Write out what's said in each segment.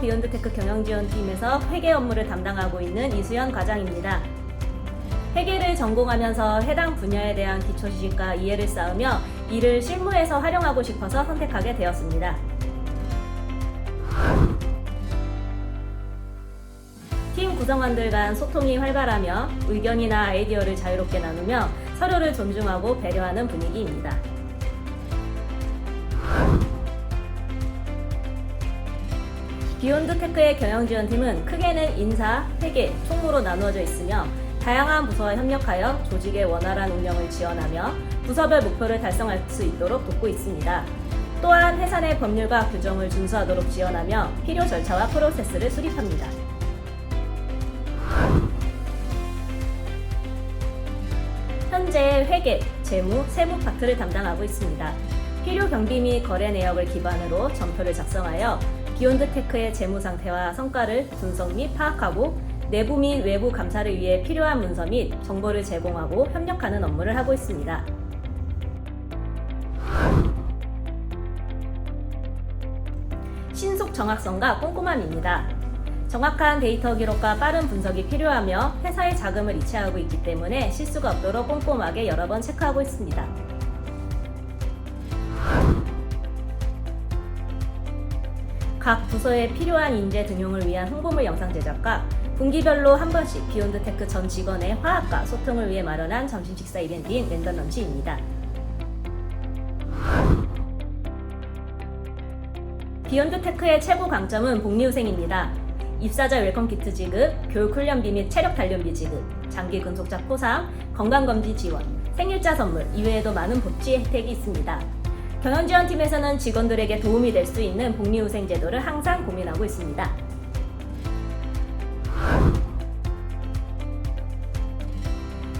비욘드테크 경영지원팀에서 회계 업무를 담당하고 있는 이수연 과장입니다. 회계를 전공하면서 해당 분야에 대한 기초 지식과 이해를 쌓으며 이를 실무에서 활용하고 싶어서 선택하게 되었습니다. 팀 구성원들 간 소통이 활발하며 의견이나 아이디어를 자유롭게 나누며 서로를 존중하고 배려하는 분위기입니다. 비욘드 테크의 경영 지원팀은 크게는 인사, 회계, 총무로 나누어져 있으며 다양한 부서와 협력하여 조직의 원활한 운영을 지원하며 부서별 목표를 달성할 수 있도록 돕고 있습니다. 또한 회사 내 법률과 규정을 준수하도록 지원하며 필요 절차와 프로세스를 수립합니다. 현재 회계, 재무, 세무 파트를 담당하고 있습니다. 필요 경비 및 거래 내역을 기반으로 점표를 작성하여 비욘드 테크의 재무 상태와 성과를 분석 및 파악하고 내부 및 외부 감사를 위해 필요한 문서 및 정보를 제공하고 협력하는 업무를 하고 있습니다. 신속 정확성과 꼼꼼함입니다. 정확한 데이터 기록과 빠른 분석이 필요하며 회사의 자금을 이체하고 있기 때문에 실수가 없도록 꼼꼼하게 여러 번 체크하고 있습니다. 각 부서에 필요한 인재 등용을 위한 홍보물 영상 제작과 분기별로 한 번씩 비욘드 테크 전 직원의 화합과 소통을 위해 마련한 점심 식사 이벤트인 랜덤 런치입니다. 비욘드 테크의 최고 강점은 복리후생입니다. 입사자 웰컴 키트 지급, 교육 훈련비 및 체력 단련비 지급, 장기 근속자 포상, 건강검진 지원, 생일자 선물 이외에도 많은 복지 혜택이 있습니다. 경영지원팀에서는 직원들에게 도움이 될 수 있는 복리후생 제도를 항상 고민하고 있습니다.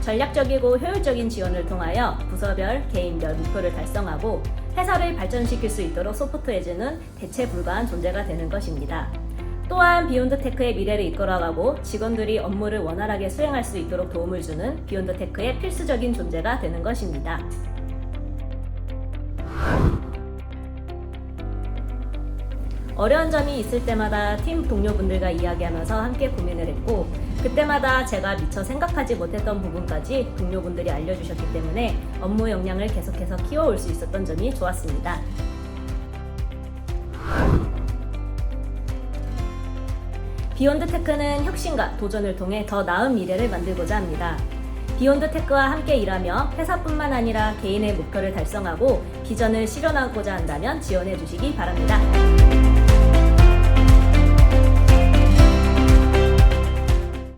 전략적이고 효율적인 지원을 통하여 부서별, 개인별 목표를 달성하고 회사를 발전시킬 수 있도록 소프트해주는 대체 불가한 존재가 되는 것입니다. 또한 비욘드 테크의 미래를 이끌어가고 직원들이 업무를 원활하게 수행할 수 있도록 도움을 주는 비욘드 테크의 필수적인 존재가 되는 것입니다. 어려운 점이 있을 때마다 팀 동료분들과 이야기하면서 함께 고민을 했고 그때마다 제가 미처 생각하지 못했던 부분까지 동료분들이 알려주셨기 때문에 업무 역량을 계속해서 키워올 수 있었던 점이 좋았습니다. 비욘드 테크는 혁신과 도전을 통해 더 나은 미래를 만들고자 합니다. 비욘드 테크와 함께 일하며 회사뿐만 아니라 개인의 목표를 달성하고 비전을 실현하고자 한다면 지원해 주시기 바랍니다.